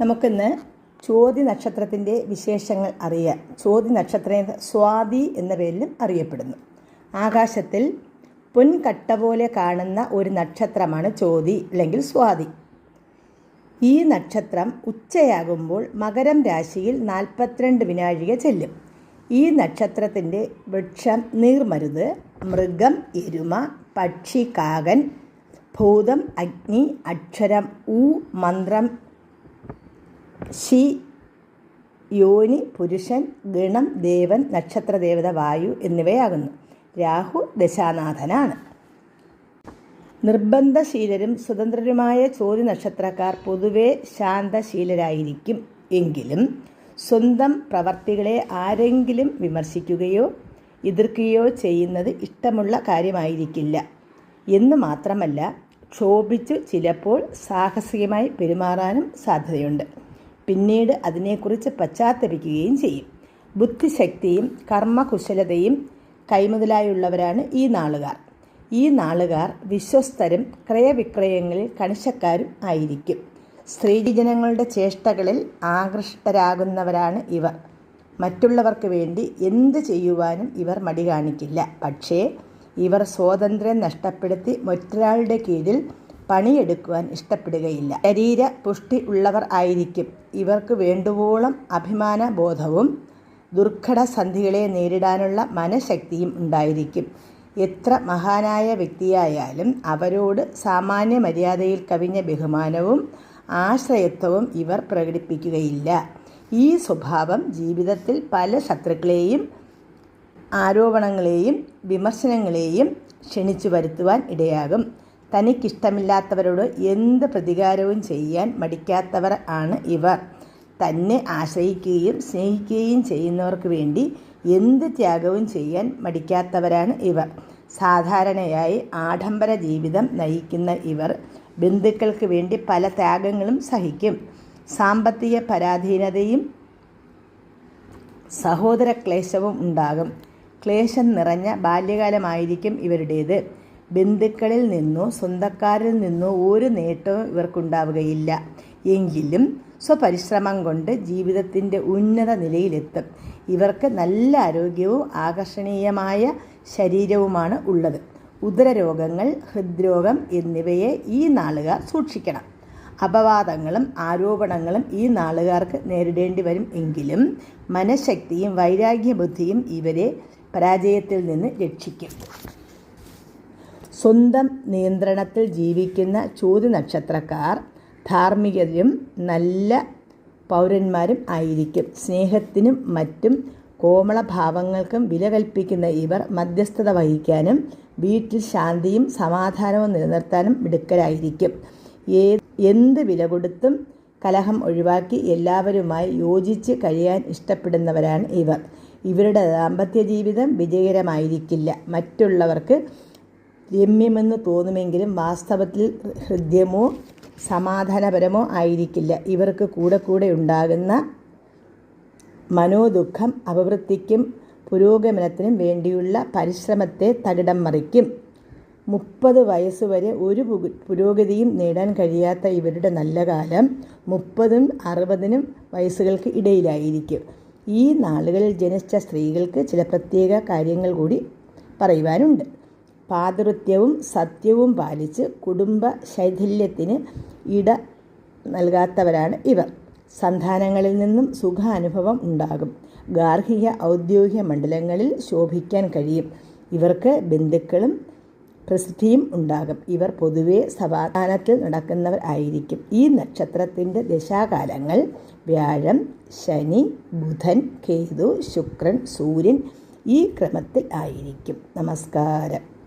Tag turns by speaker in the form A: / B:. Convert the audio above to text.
A: നമുക്കിന്ന് ചോതി നക്ഷത്രത്തിന്റെ വിശേഷങ്ങൾ അറിയാം ചോതി നക്ഷത്രം സ്വാതി എന്ന പേരിലും അറിയപ്പെടുന്നു. ആകാശത്തിൽ പൊൻകട്ട പോലെ കാണുന്ന ഒരു നക്ഷത്രമാണ് ചോതി അല്ലെങ്കിൽ സ്വാതി. ഈ നക്ഷത്രം ഉച്ചയാകുമ്പോൾ മകരം രാശിയിൽ നാൽപ്പത്തിരണ്ട് വിനാഴിക ചെല്ലും. ഈ നക്ഷത്രത്തിന്റെ വൃക്ഷം നീർമരുത് മൃഗം എരുമ പക്ഷി കാകൻ ഭൂതം അഗ്നി അക്ഷരം ഊ മന്ത്രം ശി യോനി പുരുഷൻ ഗണം ദേവൻ നക്ഷത്രദേവത വായു എന്നിവയാകുന്നു. രാഹു ദശാനാഥനാണ്. നിർബന്ധശീലരും സ്വതന്ത്രരുമായ ചോതി നക്ഷത്രക്കാർ പൊതുവെ ശാന്തശീലരായിരിക്കും. എങ്കിലും സ്വന്തം പ്രവർത്തികളെ ആരെങ്കിലും വിമർശിക്കുകയോ എതിർക്കുകയോ ചെയ്യുന്നത് ഇഷ്ടമുള്ള കാര്യമായിരിക്കില്ല. എന്ന് മാത്രമല്ല ക്ഷോഭിച്ചു ചിലപ്പോൾ സാഹസികമായി പെരുമാറാനും സാധ്യതയുണ്ട്. പിന്നീട് അതിനെക്കുറിച്ച് പശ്ചാത്തപിക്കുകയും ചെയ്യും. ബുദ്ധിശക്തിയും കർമ്മകുശലതയും കൈമുതലായുള്ളവരാണ് ഈ നാളുകാർ. ഈ നാളുകാർ വിശ്വസ്തരും ക്രയവിക്രയങ്ങളിൽ കണിശക്കാരും ആയിരിക്കും. സ്ത്രീജനങ്ങളുടെ ചേഷ്ടകളിൽ ആകൃഷ്ടരാകുന്നവരാണ് ഇവർ. മറ്റുള്ളവർക്ക് വേണ്ടി എന്ത് ചെയ്യുവാനും ഇവർ മടി കാണിക്കില്ല പക്ഷേ ഇവർ സ്വാതന്ത്ര്യം നഷ്ടപ്പെടുത്തി മറ്റൊരാളുടെ കീഴിൽ പണിയെടുക്കുവാൻ ഇഷ്ടപ്പെടുകയില്ല. ശരീര പുഷ്ടി ഉള്ളവർ ആയിരിക്കും. ഇവർക്ക് വേണ്ടുവോളം അഭിമാന ബോധവും ദുർഘട സന്ധികളെ നേരിടാനുള്ള മനഃശക്തിയും ഉണ്ടായിരിക്കും. എത്ര മഹാനായ വ്യക്തിയായാലും അവരോട് സാമാന്യ മര്യാദയിൽ കവിഞ്ഞ ബഹുമാനവും ആശ്രയത്വവും ഇവർ പ്രകടിപ്പിക്കുകയില്ല. ഈ സ്വഭാവം ജീവിതത്തിൽ പല ശത്രുക്കളെയും ആരോപണങ്ങളെയും വിമർശനങ്ങളെയും ക്ഷണിച്ചു വരുത്തുവാൻ ഇടയാകും. തനിക്കിഷ്ടമില്ലാത്തവരോട് എന്ത് പ്രതികാരവും ചെയ്യാൻ മടിക്കാത്തവർ ആണ് ഇവർ. തന്നെ ആശ്രയിക്കുകയും സ്നേഹിക്കുകയും ചെയ്യുന്നവർക്ക് വേണ്ടി എന്ത് ത്യാഗവും ചെയ്യാൻ മടിക്കാത്തവരാണ് ഇവർ. സാധാരണയായി ആഡംബര ജീവിതം നയിക്കുന്ന ഇവർ ബന്ധുക്കൾക്ക് വേണ്ടി പല ത്യാഗങ്ങളും സഹിക്കും. സാമ്പത്തിക പരാധീനതയും സഹോദര ക്ലേശവും ഉണ്ടാകും. ക്ലേശം നിറഞ്ഞ ബാല്യകാലമായിരിക്കും ഇവരുടേത്. ബന്ധുക്കളിൽ നിന്നോ സ്വന്തക്കാരിൽ നിന്നോ ഒരു നേട്ടവും ഇവർക്കുണ്ടാവുകയില്ല. എങ്കിലും സ്വപരിശ്രമം കൊണ്ട് ജീവിതത്തിന്റെ ഉന്നത നിലയിലെത്തും. ഇവർക്ക് നല്ല ആരോഗ്യവും ആകർഷണീയമായ ശരീരവുമാണ് ഉള്ളത്. ഉദരരോഗങ്ങൾ ഹൃദ്രോഗം എന്നിവയെ ഈ നാളുകാർ സൂക്ഷിക്കണം. അപവാദങ്ങളും ആരോപണങ്ങളും ഈ നാളുകാർക്ക് നേരിടേണ്ടി വരും എങ്കിലും മനഃശക്തിയും വൈരാഗ്യബുദ്ധിയും ഇവരെ പരാജയത്തിൽ നിന്ന് രക്ഷിക്കും. സ്വന്തം നിയന്ത്രണത്തിൽ ജീവിക്കുന്ന ചോദ്യ നക്ഷത്രക്കാർ ധാർമ്മികരും നല്ല പൗരന്മാരും ആയിരിക്കും. സ്നേഹത്തിനും മറ്റും കോമളഭാവങ്ങൾക്കും വില കൽപ്പിക്കുന്ന ഇവർ മധ്യസ്ഥത വഹിക്കാനും വീട്ടിൽ ശാന്തിയും സമാധാനവും നിലനിർത്താനും മിടുക്കരായിരിക്കും. ഏ എന്ത് വില കൊടുത്തും കലഹം ഒഴിവാക്കി എല്ലാവരുമായി യോജിച്ച് കഴിയാൻ ഇഷ്ടപ്പെടുന്നവരാണ് ഇവർ. ഇവരുടെ ദാമ്പത്യ ജീവിതം വിജയകരമായിരിക്കില്ല. മറ്റുള്ളവർക്ക് രമ്യമെന്ന് തോന്നുമെങ്കിലും വാസ്തവത്തിൽ ഹൃദ്യമോ സമാധാനപരമോ ആയിരിക്കില്ല. ഇവർക്ക് കൂടെ കൂടെ ഉണ്ടാകുന്ന മനോദുഃഖം അപവൃത്തിക്കും പുരോഗമനത്തിനും വേണ്ടിയുള്ള പരിശ്രമത്തെ തകിടം മറിക്കും. മുപ്പത് വയസ്സുവരെ ഒരു പുരോഗതിയും നേടാൻ കഴിയാത്ത ഇവരുടെ നല്ല കാലം മുപ്പതും അറുപതിനും വയസ്സുകൾക്ക് ഇടയിലായിരിക്കും. ഈ നാളുകളിൽ ജനിച്ച സ്ത്രീകൾക്ക് ചില പ്രത്യേക കാര്യങ്ങൾ കൂടി പറയുവാനുണ്ട്. പാതിവൃത്യവും സത്യവും പാലിച്ച് കുടുംബ ശൈഥില്യത്തിന് ഇട നൽകാത്തവരാണ് ഇവർ. സന്താനങ്ങളിൽ നിന്നും സുഖാനുഭവം ഉണ്ടാകും. ഗാർഹിക ഔദ്യോഗിക മണ്ഡലങ്ങളിൽ ശോഭിക്കാൻ കഴിയും. ഇവർക്ക് ബന്ധുക്കളും പ്രസിദ്ധിയും ഉണ്ടാകും. ഇവർ പൊതുവെ സമാധാനത്തിൽ നടക്കുന്നവർ ആയിരിക്കും. ഈ നക്ഷത്രത്തിന്റെ ദശാകാലങ്ങൾ വ്യാഴം ശനി ബുധൻ കേതു ശുക്രൻ സൂര്യൻ ഈ ക്രമത്തിൽ ആയിരിക്കും. നമസ്കാരം.